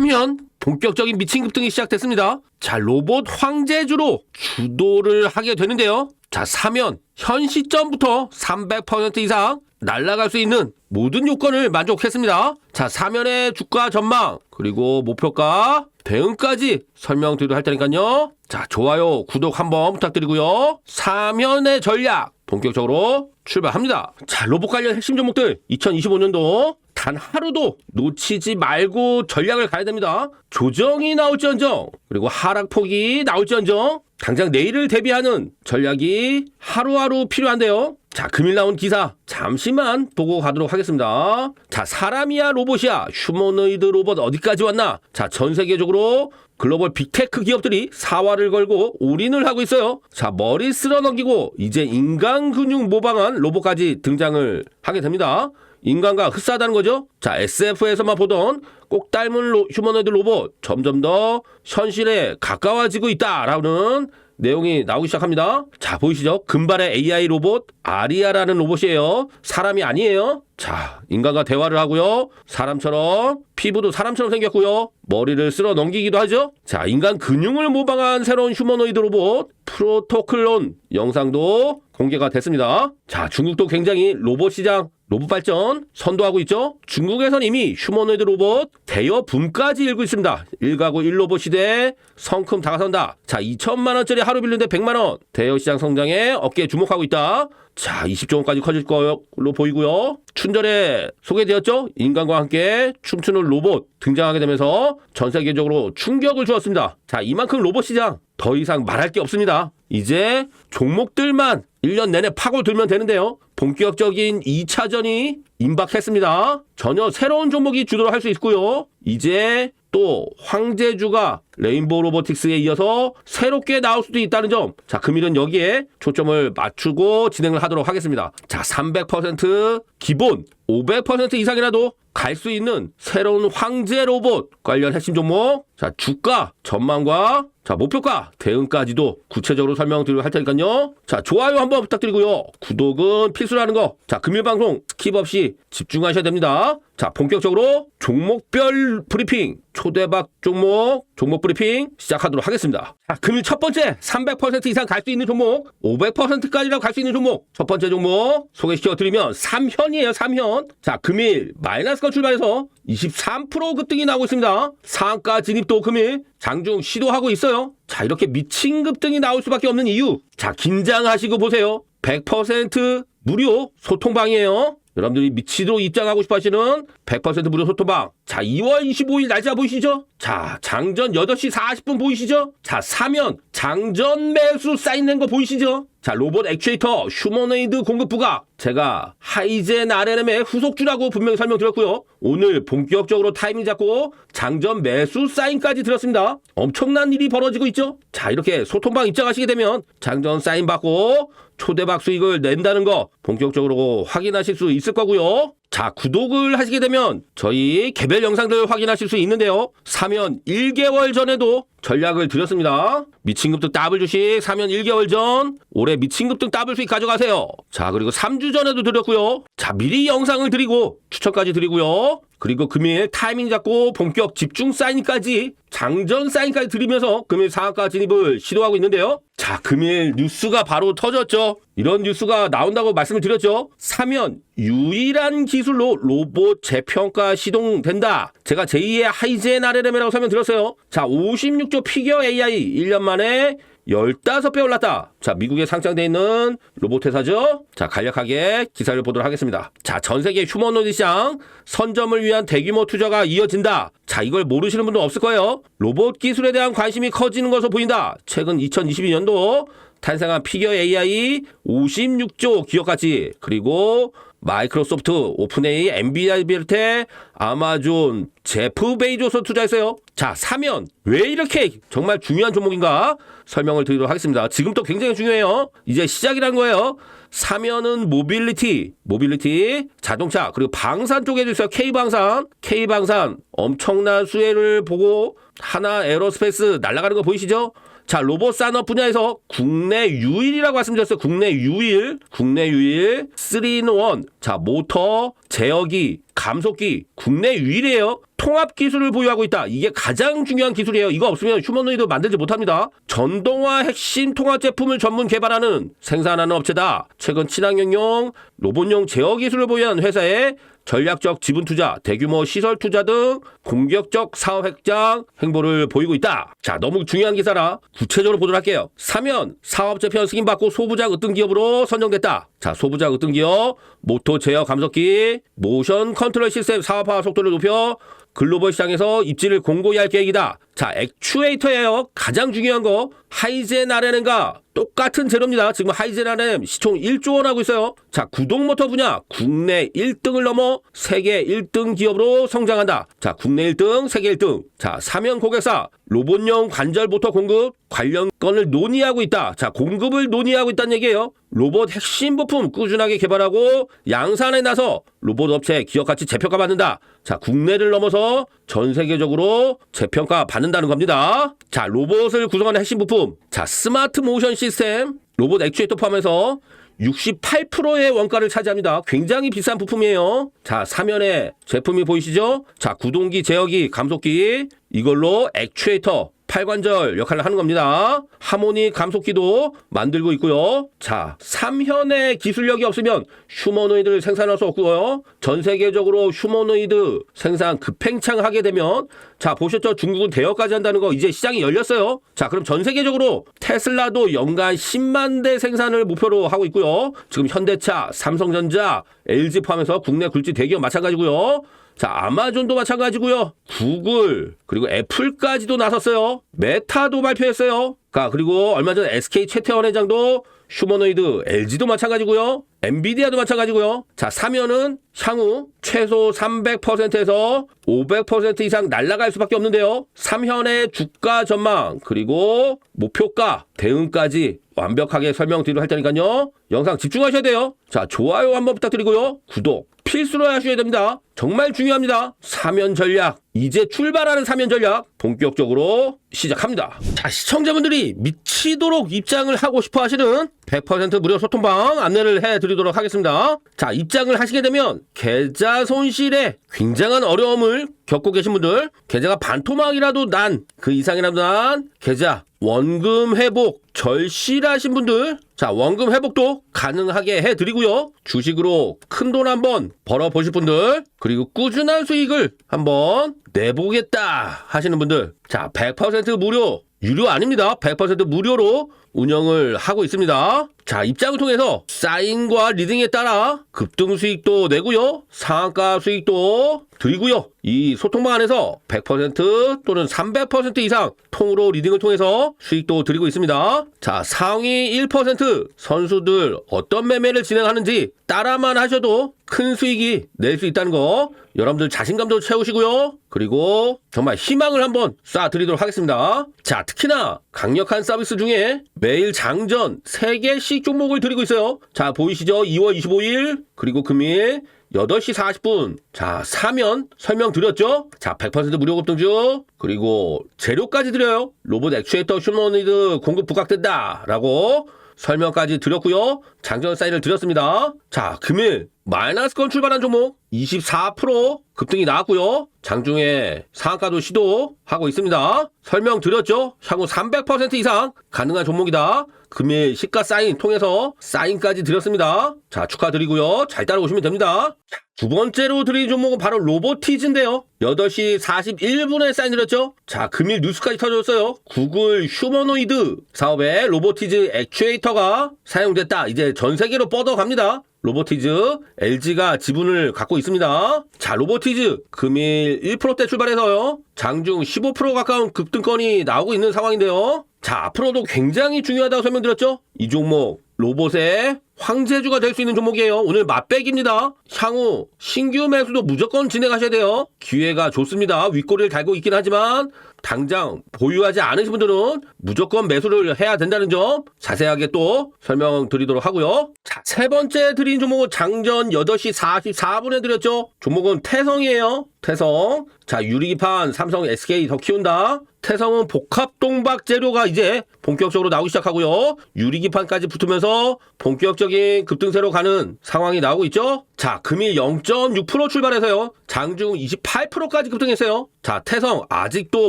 4면 본격적인 미친 급등이 시작됐습니다. 자, 로봇 황제주로 주도를 하게 되는데요. 자, 4면 현 시점부터 300% 이상 날아갈 수 있는 모든 요건을 만족했습니다. 자, 4면의 주가 전망, 그리고 목표가, 대응까지 설명드리도록 할 테니까요. 자, 좋아요, 구독 한번 부탁드리고요. 4면의 전략, 본격적으로 출발합니다. 자, 로봇 관련 핵심 종목들 2025년도 단 하루도 놓치지 말고 전략을 가야 됩니다. 조정이 나올지언정 그리고 하락폭이 나올지언정 당장 내일을 대비하는 전략이 하루하루 필요한데요. 자, 금일 나온 기사 잠시만 보고 가도록 하겠습니다. 자, 사람이야 로봇이야 휴머노이드 로봇 어디까지 왔나? 자, 전 세계적으로 글로벌 빅테크 기업들이 사활을 걸고 올인을 하고 있어요. 자, 머리 쓸어 넘기고 이제 인간 근육 모방한 로봇까지 등장을 하게 됩니다. 인간과 흡사하다는 거죠. 자, SF에서만 보던 꼭 닮은 로, 휴머노이드 로봇 점점 더 현실에 가까워지고 있다라는 내용이 나오기 시작합니다. 자, 보이시죠? 금발의 AI 로봇 아리아라는 로봇이에요. 사람이 아니에요. 자, 인간과 대화를 하고요. 사람처럼 피부도 사람처럼 생겼고요. 머리를 쓸어 넘기기도 하죠. 자, 인간 근육을 모방한 새로운 휴머노이드 로봇 프로토클론 영상도 공개가 됐습니다. 자, 중국도 굉장히 로봇 시장 로봇 발전 선도하고 있죠. 중국에선 이미 휴머노이드 로봇 대여 붐까지 일고 있습니다. 1가구 1로봇 시대에 성큼 다가선다. 자, 2천만 원짜리 하루 빌리는데 100만 원. 대여 시장 성장에 어깨에 주목하고 있다. 자, 20조 원까지 커질 걸로 보이고요. 춘절에 소개되었죠? 인간과 함께 춤추는 로봇 등장하게 되면서 전 세계적으로 충격을 주었습니다. 자, 이만큼 로봇 시장 더 이상 말할 게 없습니다. 이제 종목들만 1년 내내 파고들면 되는데요. 본격적인 2차전이 임박했습니다. 전혀 새로운 종목이 주도를 할 수 있고요. 이제 또 황제주가 레인보우 로보틱스에 이어서 새롭게 나올 수도 있다는 점. 자, 금일은 여기에 초점을 맞추고 진행을 하도록 하겠습니다. 자, 300% 기본 500% 이상이라도 갈 수 있는 새로운 황제 로봇 관련 핵심 종목. 자, 주가 전망과 자, 목표가 대응까지도 구체적으로 설명드리도록 할 테니까요. 자, 좋아요 한번 부탁드리고요. 구독은 필수라는 거. 자, 금일 방송 스킵 없이 집중하셔야 됩니다. 자, 본격적으로 종목별 브리핑, 초대박 종목, 종목 브리핑 시작하도록 하겠습니다. 자, 금일 첫 번째 300% 이상 갈 수 있는 종목, 500%까지라고 갈 수 있는 종목. 첫 번째 종목 소개시켜 드리면 3현이에요, 3현. 자, 금일 마이너스가 출발해서 23% 급등이 나오고 있습니다. 상가 진입도 금일 장중 시도하고 있어요. 자, 이렇게 미친 급등이 나올 수밖에 없는 이유. 자, 긴장하시고 보세요. 100% 무료 소통방이에요. 여러분들이 미치도록 입장하고 싶어 하시는 100% 무료 소통방. 자, 2월 25일 날짜 보이시죠? 자, 장전 8시 40분 보이시죠? 자, 사면 장전 매수 사인된 거 보이시죠? 자, 로봇 액추에이터 휴머노이드 공급부가 제가 하이젠 RNM의 후속주라고 분명히 설명드렸고요. 오늘 본격적으로 타이밍 잡고 장전 매수 사인까지 드렸습니다. 엄청난 일이 벌어지고 있죠? 자, 이렇게 소통방 입장하시게 되면 장전 사인 받고 초대박 수익을 낸다는 거 본격적으로 확인하실 수 있을 거고요. 자, 구독을 하시게 되면 저희 개별 영상들 확인하실 수 있는데요. 사면 1개월 전에도 전략을 드렸습니다. 미친급등 더블 주식 사면 1개월 전 올해 미친급등 더블 수익 가져가세요. 자, 그리고 3주 전에도 드렸고요. 자, 미리 영상을 드리고 추천까지 드리고요. 그리고 금일 타이밍 잡고 본격 집중 사인까지 장전 사인까지 드리면서 금일 상한가 진입을 시도하고 있는데요. 자, 금일 뉴스가 바로 터졌죠. 이런 뉴스가 나온다고 말씀을 드렸죠. 사면 유일한 기술로 로봇 재평가 시동된다. 제가 제2의 하이젠 RLM이라고 설명드렸어요. 자, 56조 피겨 AI 1년 만에 15배 올랐다. 자, 미국에 상장되어 있는 로봇 회사죠. 자, 간략하게 기사를 보도록 하겠습니다. 자, 전 세계 휴머노이드 시장 선점을 위한 대규모 투자가 이어진다. 자, 이걸 모르시는 분도 없을 거예요. 로봇 기술에 대한 관심이 커지는 것으로 보인다. 최근 2022년도 탄생한 피겨 AI 56조 기업 가치 그리고 마이크로소프트, 오픈AI, 엔비디아 비롯해 아마존, 제프 베이조스 투자했어요. 자, 사면 왜 이렇게 정말 중요한 종목인가 설명을 드리도록 하겠습니다. 지금도 굉장히 중요해요. 이제 시작이란 거예요. 사면은 모빌리티, 모빌리티, 자동차, 그리고 방산 쪽에도 있어요. K방산, K방산 엄청난 수혜를 보고 하나 에어로스페이스 날아가는 거 보이시죠? 자, 로봇 산업 분야에서 국내 유일이라고 말씀드렸어요. 국내 유일, 국내 유일, 3in1. 자, 모터, 제어기, 감속기, 국내 유일이에요. 통합 기술을 보유하고 있다. 이게 가장 중요한 기술이에요. 이거 없으면 휴머노이드 만들지 못합니다. 전동화 핵심 통합 제품을 전문 개발하는 생산하는 업체다. 최근 친환경용 로봇용 제어 기술을 보유한 회사에 전략적 지분 투자, 대규모 시설 투자 등 공격적 사업 핵장 행보를 보이고 있다. 자, 너무 중요한 기사라 구체적으로 보도록 할게요. 사면 사업 재편 승인받고 소부장 으뜸 기업으로 선정됐다. 자, 소부장 으뜸 기업 모토 제어 감속기, 모션 컨트롤 시스템 사업화 속도를 높여 글로벌 시장에서 입지를 공고히 할 계획이다. 자, 액추에이터예요. 가장 중요한 거 하이젠 RNN과 똑같은 재료입니다. 지금 하이젠 RNN 시총 1조 원 하고 있어요. 자, 구동 모터 분야 국내 1등을 넘어 세계 1등 기업으로 성장한다. 자, 국내 1등, 세계 1등. 자, 사면 고객사 로봇용 관절 모터 공급 관련 건을 논의하고 있다. 자, 공급을 논의하고 있다는 얘기예요. 로봇 핵심 부품 꾸준하게 개발하고 양산에 나서 로봇 업체 기업 가치 재평가 받는다. 자, 국내를 넘어서 전 세계적으로 재평가 받는다는 겁니다. 자, 로봇을 구성하는 핵심 부품. 자, 스마트 모션 시스템, 로봇 액추에이터 포함해서 68%의 원가를 차지합니다. 굉장히 비싼 부품이에요. 자, 사면에 제품이 보이시죠? 자, 구동기, 제어기, 감속기 이걸로 액추에이터 팔관절 역할을 하는 겁니다. 하모니 감속기도 만들고 있고요. 자, 3현의 기술력이 없으면 휴머노이드를 생산할 수 없고요. 전 세계적으로 휴머노이드 생산 급팽창하게 되면 자, 보셨죠? 중국은 대여까지 한다는 거 이제 시장이 열렸어요. 자, 그럼 전 세계적으로 테슬라도 연간 10만 대 생산을 목표로 하고 있고요. 지금 현대차, 삼성전자, LG 포함해서 국내 굴지 대기업 마찬가지고요. 자, 아마존도 마찬가지고요. 구글, 그리고 애플까지도 나섰어요. 메타도 발표했어요. 자, 그리고 얼마 전에 SK 최태원 회장도 휴머노이드, LG도 마찬가지고요. 엔비디아도 마찬가지고요. 자, 사면은 향후 최소 300%에서 500% 이상 날아갈 수밖에 없는데요. 3현의 주가 전망, 그리고 목표가, 대응까지 완벽하게 설명드리도록 할 테니까요. 영상 집중하셔야 돼요. 자, 좋아요 한번 부탁드리고요. 구독 필수로 하셔야 됩니다. 정말 중요합니다. 사면 전략. 이제 출발하는 사면 전략 본격적으로 시작합니다. 자, 시청자분들이 미치도록 입장을 하고 싶어 하시는 100% 무료 소통방 안내를 해 드리도록 하겠습니다. 자, 입장을 하시게 되면 계좌 손실에 굉장한 어려움을 겪고 계신 분들, 계좌가 반토막이라도 난 그 이상이라도 난 계좌 원금 회복 절실하신 분들 자 원금 회복도 가능하게 해드리고요. 주식으로 큰 돈 한번 벌어보실 분들 그리고 꾸준한 수익을 한번 내보겠다 하시는 분들. 자 100% 무료. 유료 아닙니다. 100% 무료로 운영을 하고 있습니다 자 입장을 통해서 사인과 리딩에 따라 급등 수익도 내고요. 상한가 수익도 드리고요. 이 소통방 안에서 100% 또는 300% 이상 통으로 리딩을 통해서 수익도 드리고 있습니다. 자 상위 1% 선수들 어떤 매매를 진행하는지 따라만 하셔도 큰 수익이 낼 수 있다는 거 여러분들 자신감도 채우시고요. 그리고 정말 희망을 한번 쏴드리도록 하겠습니다. 자 특히나 강력한 서비스 중에 매일 장전 3개씩 종목을 드리고 있어요. 자, 보이시죠? 2월 25일, 그리고 금일 8시 40분. 자, 사면 설명드렸죠? 자, 100% 무료 급등주, 그리고 재료까지 드려요. 로봇 액추에이터 휴머니드 공급 부각된다. 라고 설명까지 드렸고요. 장전 사인을 드렸습니다. 자, 금일 마이너스권 출발한 종목 24% 급등이 나왔고요. 장중에 상한가도 시도하고 있습니다. 설명드렸죠? 향후 300% 이상 가능한 종목이다. 금일 시가 사인 통해서 사인까지 드렸습니다. 자, 축하드리고요. 잘 따라오시면 됩니다. 두 번째로 드린 종목은 바로 로보티즈인데요. 8시 41분에 사인 드렸죠? 자, 금일 뉴스까지 터졌어요. 구글 휴머노이드 사업에 로보티즈 액추에이터가 사용됐다. 이제 전 세계로 뻗어갑니다. 로보티즈 LG가 지분을 갖고 있습니다. 자, 로보티즈 금일 1%대 출발해서요. 장중 15% 가까운 급등권이 나오고 있는 상황인데요. 자, 앞으로도 굉장히 중요하다고 설명드렸죠? 이 종목 로봇의 황제주가 될 수 있는 종목이에요. 오늘 맛백입니다. 향후 신규 매수도 무조건 진행하셔야 돼요. 기회가 좋습니다. 윗꼬리를 달고 있긴 하지만 당장 보유하지 않으신 분들은 무조건 매수를 해야 된다는 점 자세하게 또 설명드리도록 하고요. 자, 세 번째 드린 종목은 장전 8시 44분에 드렸죠. 종목은 태성이에요. 태성. 자, 유리기판 삼성 SK 더 키운다. 태성은 복합 동박 재료가 이제 본격적으로 나오기 시작하고요. 유리기판까지 붙으면서 본격적인 급등세로 가는 상황이 나오고 있죠. 자, 금일 0.6% 출발해서요. 장중 28%까지 급등했어요. 자, 태성 아직도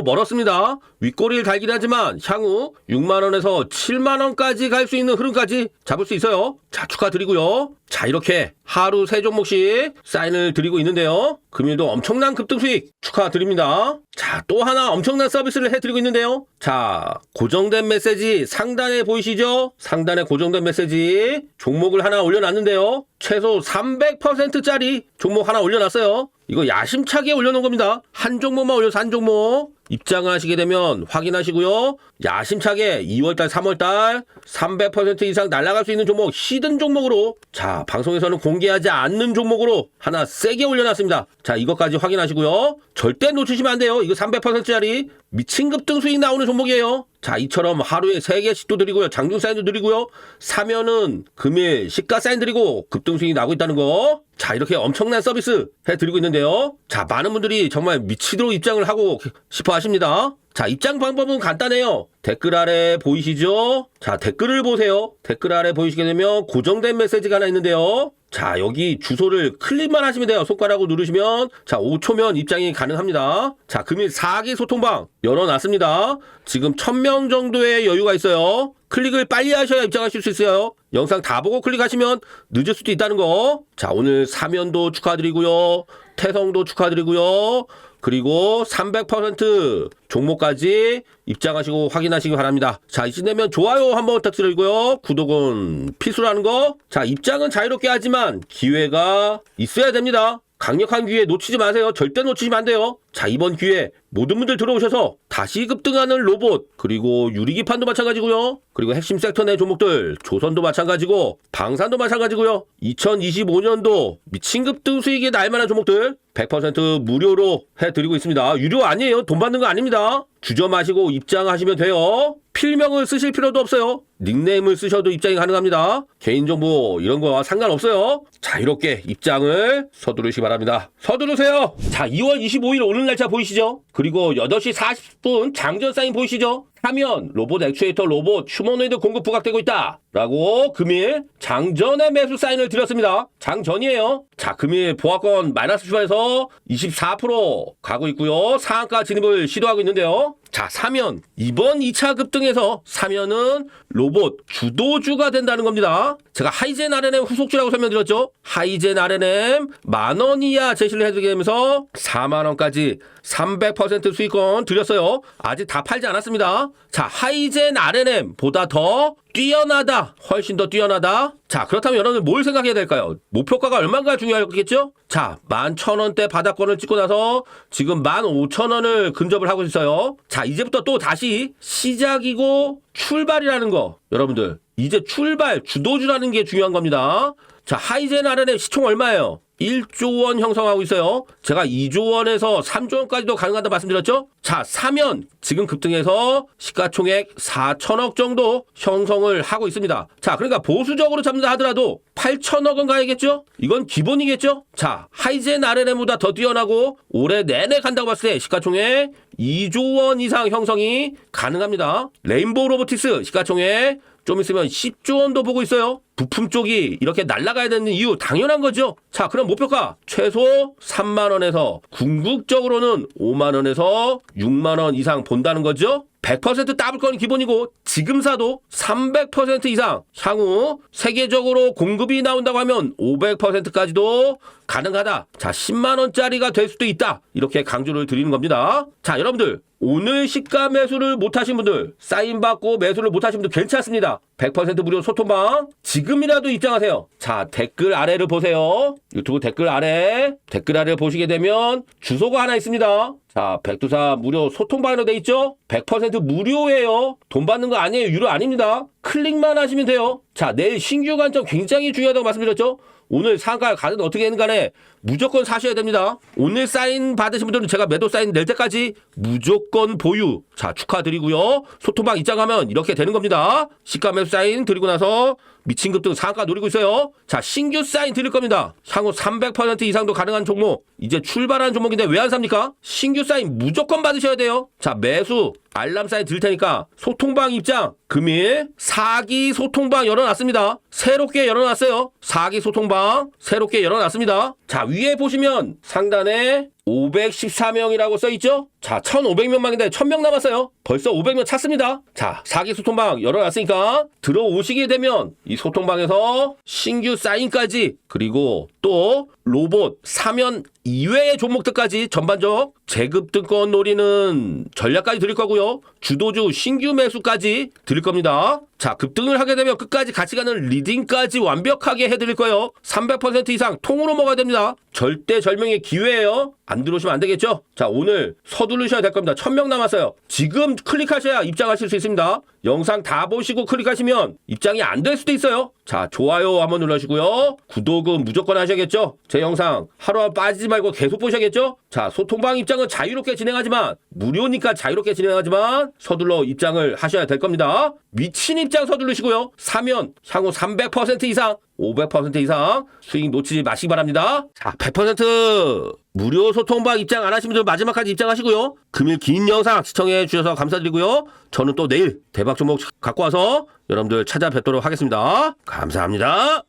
멀었습니다. 윗꼬리를 달긴 하지만 향후 6만 원에서 7만 원까지 갈 수 있는 흐름까지 잡을 수 있어요. 자, 축하드리고요. 자, 이렇게 하루 세 종목씩 사인을 드리고 있는데요. 금일도 엄청난 급등 수익 축하드립니다. 자, 또 하나 엄청난 서비스를 해드리고 있는데요. 자, 고정된 메시지 상단에 보이시죠? 상단에 고정된 메시지 종목을 하나 올려놨는데요. 최소 300% 짜리 종목 하나 올려놨어요. 이거 야심차게 올려놓은 겁니다. 한 종목만 올려서 한 종목. 입장하시게 되면 확인하시고요. 야심차게 2월달, 3월달 300% 이상 날아갈 수 있는 종목, 히든 종목으로 자, 방송에서는 공개하지 않는 종목으로 하나 세게 올려놨습니다. 자, 이것까지 확인하시고요. 절대 놓치시면 안 돼요. 이거 300%짜리 미친 급등 수익 나오는 종목이에요. 자, 이처럼 하루에 3개씩도 드리고요. 장중 사인도 드리고요. 사면은 금일 시가 사인 드리고 급등 수익이 나고 있다는 거. 자, 이렇게 엄청난 서비스 해드리고 있는데요. 자, 많은 분들이 정말 미치도록 입장을 하고 싶어 하 십니다. 자, 입장 방법은 간단해요. 댓글 아래 보이시죠? 자, 댓글을 보세요. 댓글 아래 보이시게 되면 고정된 메시지가 하나 있는데요. 자, 여기 주소를 클릭만 하시면 돼요. 손가락으로 누르시면 자, 5초면 입장이 가능합니다. 자, 금일 4기 소통방 열어놨습니다. 지금 1000명 정도의 여유가 있어요. 클릭을 빨리 하셔야 입장하실 수 있어요. 영상 다 보고 클릭하시면 늦을 수도 있다는 거. 자, 오늘 사면도 축하드리고요. 태성도 축하드리고요. 그리고 300% 종목까지 입장하시고 확인하시기 바랍니다. 자, 이쯤 되면 좋아요 한번 부탁드리고요. 구독은 필수라는 거. 자, 입장은 자유롭게 하지만 기회가 있어야 됩니다. 강력한 기회 놓치지 마세요. 절대 놓치시면 안 돼요. 자, 이번 기회 모든 분들 들어오셔서 다시 급등하는 로봇, 그리고 유리기판도 마찬가지고요. 그리고 핵심 섹터 내 종목들, 조선도 마찬가지고, 방산도 마찬가지고요. 2025년도 미친 급등 수익이 날 만한 종목들 100% 무료로 해드리고 있습니다. 유료 아니에요. 돈 받는 거 아닙니다. 주저 마시고 입장하시면 돼요. 필명을 쓰실 필요도 없어요. 닉네임을 쓰셔도 입장이 가능합니다. 개인정보 이런 거와 상관없어요. 자, 이렇게 입장을 서두르시기 바랍니다. 서두르세요. 자, 2월 25일 오는 날짜 보이시죠? 그리고 8시 40분 장전 사인 보이시죠? 하면 로봇 액추에이터 로봇 휴머노이드 공급 부각되고 있다. 라고 금일 장전의 매수 사인을 드렸습니다. 장전이에요. 자, 금일 보합권 마이너스 추가해서 24% 가고 있고요. 상한가 진입을 시도하고 있는데요. 자, 사면 이번 2차 급등에서 사면은 로봇 주도주가 된다는 겁니다. 제가 하이젠 RNM 후속주라고 설명드렸죠. 하이젠 RNM 만원 이하 제시를 해드리면서 4만 원까지 300% 수익권 드렸어요. 아직 다 팔지 않았습니다. 자, 하이젠 RNM보다 더 뛰어나다. 훨씬 더 뛰어나다. 자, 그렇다면 여러분들 뭘 생각해야 될까요? 목표가가 얼마가 중요하겠죠? 자, 11,000원대 바닥권을 찍고 나서 지금 15,000원을 근접을 하고 있어요. 자, 이제부터 또 다시 시작이고 출발이라는 거. 여러분들, 이제 출발, 주도주라는 게 중요한 겁니다. 자, 하이젠 RNM 시총 얼마예요? 1조 원 형성하고 있어요. 제가 2조 원에서 3조 원까지도 가능하다 말씀드렸죠? 자, 사면 지금 급등해서 시가총액 4천억 정도 형성을 하고 있습니다. 자, 그러니까 보수적으로 잡는다 하더라도 8천억 원 가야겠죠? 이건 기본이겠죠? 자, 하이젠 RNM보다 더 뛰어나고 올해 내내 간다고 봤을 때 시가총액 2조 원 이상 형성이 가능합니다. 레인보우 로보틱스 시가총액 좀 있으면 10조 원도 보고 있어요. 부품 쪽이 이렇게 날아가야 되는 이유 당연한 거죠. 자, 그럼 목표가 최소 3만 원에서 궁극적으로는 5만 원에서 6만 원 이상 본다는 거죠. 100% 따블 건 기본이고 지금 사도 300% 이상 향후 세계적으로 공급이 나온다고 하면 500%까지도 가능하다. 자, 10만 원짜리가 될 수도 있다. 이렇게 강조를 드리는 겁니다. 자, 여러분들 오늘 시가 매수를 못하신 분들 사인 받고 매수를 못하신 분들 괜찮습니다. 100% 무료 소통방 지금이라도 입장하세요. 자 댓글 아래를 보세요. 유튜브 댓글 아래 댓글 아래 보시게 되면 주소가 하나 있습니다. 자 백두사 무료 소통방으로 돼 있죠? 100% 무료예요. 돈 받는 거 아니에요. 유료 아닙니다. 클릭만 하시면 돼요. 자 내일 신규 관점 굉장히 중요하다고 말씀드렸죠? 오늘 상가 가든 어떻게 되는 간에 무조건 사셔야 됩니다. 오늘 사인 받으신 분들은 제가 매도 사인 낼 때까지 무조건 보유. 자, 축하드리고요. 소통방 입장하면 이렇게 되는 겁니다. 시가 매수 사인 드리고 나서 미친 급등 상한가 노리고 있어요. 자, 신규 사인 드릴 겁니다. 향후 300% 이상도 가능한 종목. 이제 출발하는 종목인데 왜 안 삽니까? 신규 사인 무조건 받으셔야 돼요. 자, 매수 알람 사인 드릴 테니까 소통방 입장 금일 사기 소통방 열어놨습니다. 새롭게 열어놨어요. 사기 소통방 새롭게 열어놨습니다. 자, 위에 보시면 상단에 514명이라고 써있죠? 자, 1,500명만인데 1,000명 남았어요. 벌써 500명 찼습니다. 자, 사기 소통방 열어놨으니까 들어오시게 되면 이 소통방에서 신규 사인까지 그리고 또 로봇, 사면 이외의 종목들까지 전반적 재급등권 노리는 전략까지 드릴 거고요. 주도주 신규 매수까지 드릴 겁니다. 자, 급등을 하게 되면 끝까지 같이 가는 리딩까지 완벽하게 해드릴 거예요. 300% 이상 통으로 먹어야 됩니다. 절대 절명의 기회예요. 안 들어오시면 안 되겠죠? 자, 오늘 서두르셔야 될 겁니다. 1000명 남았어요. 지금 클릭하셔야 입장하실 수 있습니다. 영상 다 보시고 클릭하시면 입장이 안 될 수도 있어요. 자, 좋아요 한번 눌러주시고요. 구독은 무조건 하셔야겠죠? 제 영상 하루 빠지지 말고 계속 보셔야겠죠? 자, 소통방 입장은 자유롭게 진행하지만 무료니까 자유롭게 진행하지만 서둘러 입장을 하셔야 될 겁니다. 미친 입장 서두르시고요. 사면 향후 300% 이상 500% 이상 수익 놓치지 마시기 바랍니다. 자, 100% 무료 소통방 입장 안 분들 마지막까지 입장하시고요. 금일 긴 영상 시청해 주셔서 감사드리고요. 저는 또 내일 대박 종목 갖고 와서 여러분들 찾아뵙도록 하겠습니다. 감사합니다.